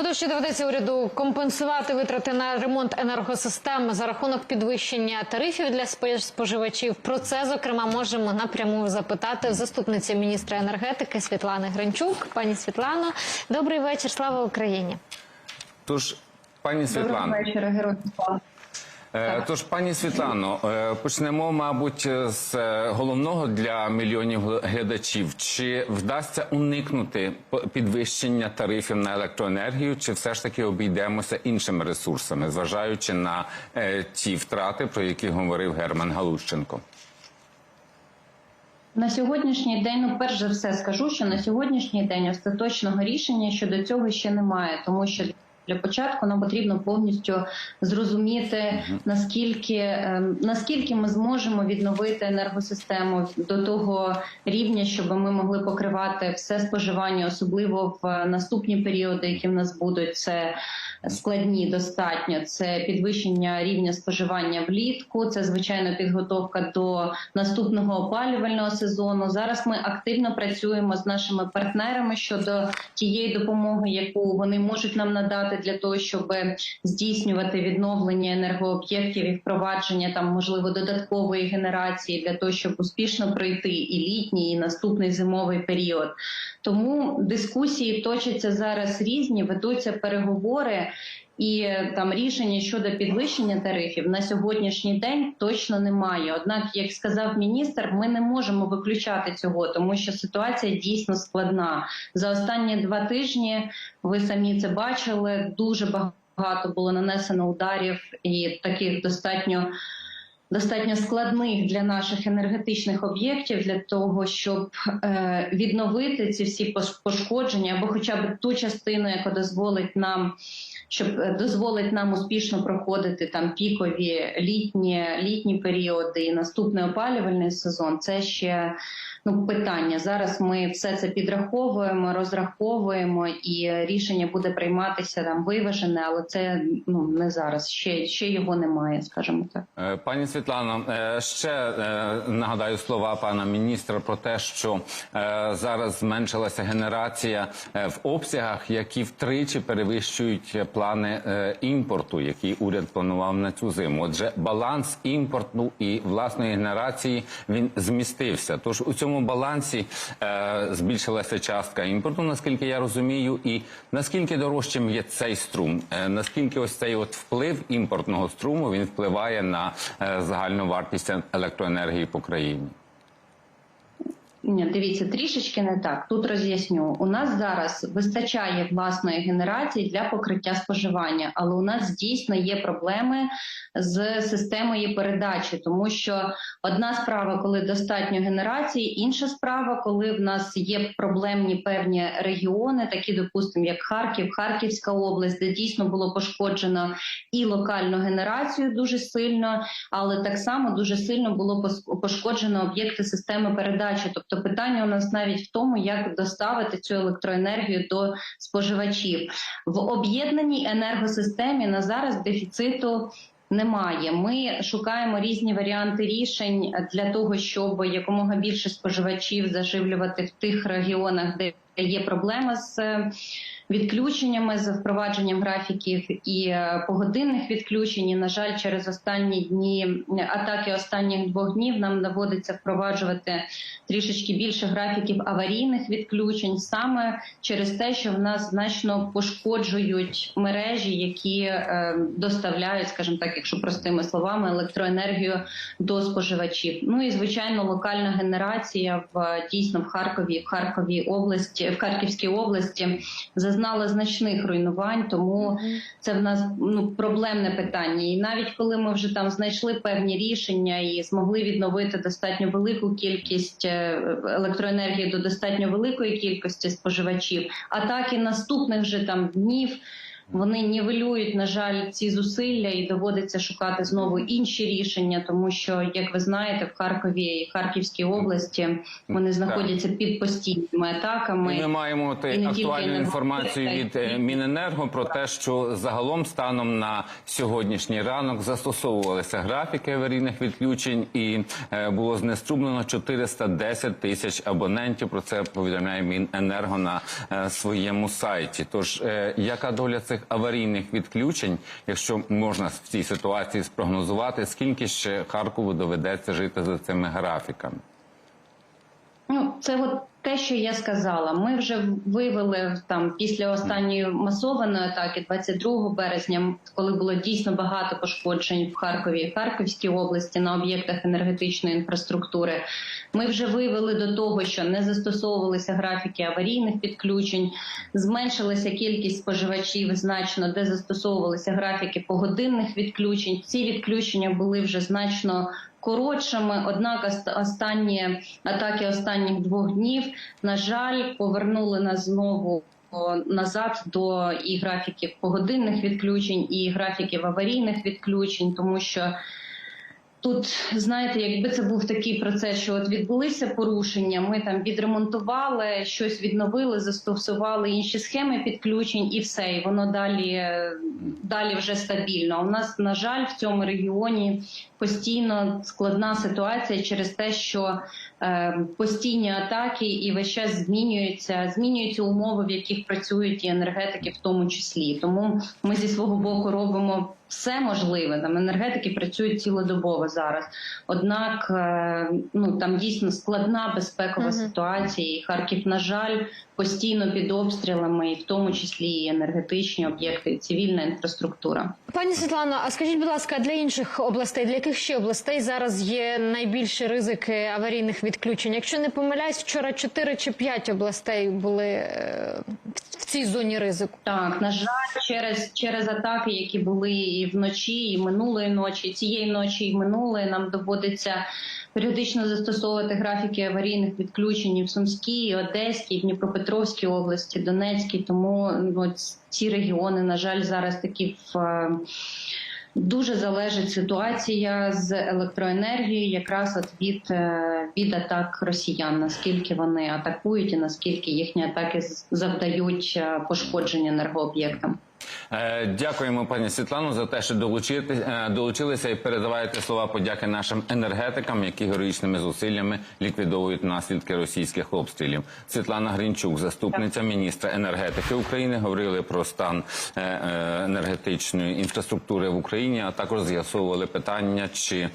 Отож, ще доведеться уряду компенсувати витрати на ремонт енергосистем за рахунок підвищення тарифів для спо- споживачів. Про це зокрема можемо напряму запитати в заступниці міністра енергетики Світлани Гринчук. Пані Світлано, добрий вечір. Слава Україні. Тож, пані Доброго Світлано, вечора, герой слава. Е, тож, пані Світлано, е, почнемо, мабуть, з е, головного для мільйонів глядачів. Чи вдасться уникнути підвищення тарифів на електроенергію, чи все ж таки обійдемося іншими ресурсами, зважаючи на ті втрати, про які говорив Герман Галущенко? На сьогоднішній день, ну перш за все, скажу, що на сьогоднішній день остаточного рішення щодо цього ще немає, тому що для початку нам потрібно повністю зрозуміти наскільки ем, наскільки ми зможемо відновити енергосистему до того рівня, щоб ми могли покривати все споживання, особливо в наступні періоди, які в нас будуть. Це складні достатньо. Це підвищення рівня споживання влітку. Це звичайно підготовка до наступного опалювального сезону. Зараз ми активно працюємо з нашими партнерами щодо тієї допомоги, яку вони можуть нам надати для того, щоб здійснювати відновлення енергооб'єктів і впровадження там можливо додаткової генерації для того, щоб успішно пройти і літній, і наступний зимовий період. Тому дискусії точаться зараз різні, ведуться переговори. І там рішення щодо підвищення тарифів на сьогоднішній день точно немає. Однак, як сказав міністр, ми не можемо виключати цього, тому що ситуація дійсно складна. За останні два тижні ви самі це бачили. Дуже багато було нанесено ударів і таких достатньо. Достатньо складних для наших енергетичних об'єктів для того, щоб е, відновити ці всі пошкодження, або хоча б ту частину, яка дозволить нам, щоб е, дозволить нам успішно проходити там пікові літні літні періоди і наступний опалювальний сезон. Це ще ну питання. Зараз ми все це підраховуємо, розраховуємо, і рішення буде прийматися там виважене, але це ну не зараз. Ще ще його немає, скажімо так. Е, Пані Світлано, е, ще е, нагадаю слова пана міністра про те, що зараз зменшилася генерація в обсягах, які втричі перевищують плани імпорту, які уряд планував на цю зиму. Отже, баланс імпорту і власної генерації він змістився. Тож у цьому балансі е, збільшилася частка імпорту, наскільки я розумію, і наскільки дорожчим є цей струм, Е, наскільки ось цей от вплив імпортного струму він впливає на е, загальну вартість електроенергії по країні. Дивіться, трішечки не так. Тут роз'ясню. У нас зараз вистачає власної генерації для покриття споживання, але у нас дійсно є проблеми з системою передачі, тому що одна справа, коли достатньо генерації, інша справа, коли в нас є проблемні певні регіони, такі, допустимо, як Харків, Харківська область, де дійсно було пошкоджено і локальну генерацію дуже сильно, але так само дуже сильно було пошкоджено об'єкти системи передачі. Тобто питання у нас навіть в тому, як доставити цю електроенергію до споживачів в об'єднаній енергосистемі. На зараз дефіциту. Немає. Ми шукаємо різні варіанти рішень для того, щоб якомога більше споживачів заживлювати в тих регіонах, де є проблема з е, відключеннями, з впровадженням графіків і е, погодинних відключень. І, на жаль, через останні дні атаки останніх двох днів нам доводиться впроваджувати трішечки більше графіків аварійних відключень, саме через те, що в нас значно пошкоджують мережі, які е, доставляють, скажімо так, якщо простими словами, електроенергію до споживачів. Ну і звичайно, локальна генерація в дійсно в Харкові, в Харковій області, в Харківській області зазнала значних руйнувань, тому це в нас ну проблемне питання. І навіть коли ми вже там знайшли певні рішення і змогли відновити достатньо велику кількість е, електроенергії до достатньо великої кількості споживачів, а так і наступних вже там днів. Вони нівелюють, на жаль, ці зусилля, і доводиться шукати знову інші рішення, тому що, як ви знаєте, в Харкові і Харківській області вони Так. знаходяться під постійними атаками. І ми маємо І актуальну інформацію від е, Міненерго про те, що загалом станом на сьогоднішній ранок застосовувалися графіки аварійних відключень, і е, було знеструблено 410 тисяч абонентів. Про це повідомляє Міненерго на е, своєму сайті. Тож яка доля цих аварійних відключень, якщо можна в цій ситуації спрогнозувати, скільки ще Харкову доведеться жити за цими графіками? Ну, це от те, що я сказала. Ми вже вивели там після останньої масованої атаки, 22 березня, коли було дійсно багато пошкоджень в Харкові і Харківській області на об'єктах енергетичної інфраструктури. Ми вже вивели до того, що не застосовувалися графіки аварійних підключень, зменшилася кількість споживачів значно, де застосовувалися графіки погодинних відключень. Ці відключення були вже значно коротшими. Однак останні атаки останніх двох днів, на жаль, повернули нас знову. Назад до і графіків погодинних відключень, і графіків аварійних відключень, тому що тут, знаєте, якби це був такий процес, що от відбулися порушення, ми там відремонтували, щось відновили, застосували інші схеми підключень, і все, і воно далі, далі вже стабільно. У нас, на жаль, в цьому регіоні постійно складна ситуація через те, що постійні атаки і весь час змінюються, змінюються умови, в яких працюють і енергетики, в тому числі. Тому ми зі свого боку робимо все можливе. Там енергетики працюють цілодобово зараз. Однак, е, ну там дійсно складна безпекова Мгм. ситуація. І Харків, на жаль, постійно під обстрілами, і в тому числі і енергетичні об'єкти, і цивільна інфраструктура. Пані Світлано, а скажіть, будь ласка, для інших областей, для яких ще областей зараз є найбільші ризики аварійних відключень? Якщо не помиляюсь, вчора 4 чи 5 областей були е, в цій зоні ризику. Так, на жаль, через через атаки, які були і вночі, і минулої ночі, і цієї ночі, і минулої, нам доводиться періодично застосовувати графіки аварійних відключень і в Сумській, і Одеській, і Дніпропетровській області, Донецькій. Тому ну, ці регіони, на жаль, зараз такі в. Дуже залежить ситуація з електроенергією, якраз от від, е, від атак росіян, наскільки вони атакують і наскільки їхні атаки завдають е, пошкодження енергооб'єктам. Е, Дякуємо, пані Світлано, за те, що е, долучилися і передаваєте слова подяки нашим енергетикам, які героїчними зусиллями ліквідовують наслідки російських обстрілів. Світлана Гринчук, заступниця міністра енергетики України, говорили про стан е, енергетичної інфраструктури в Україні, а також з'ясовували питання, чи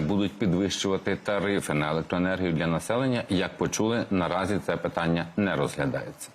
будуть підвищувати тарифи на електроенергію для населення. Як почули, наразі це питання не розглядається.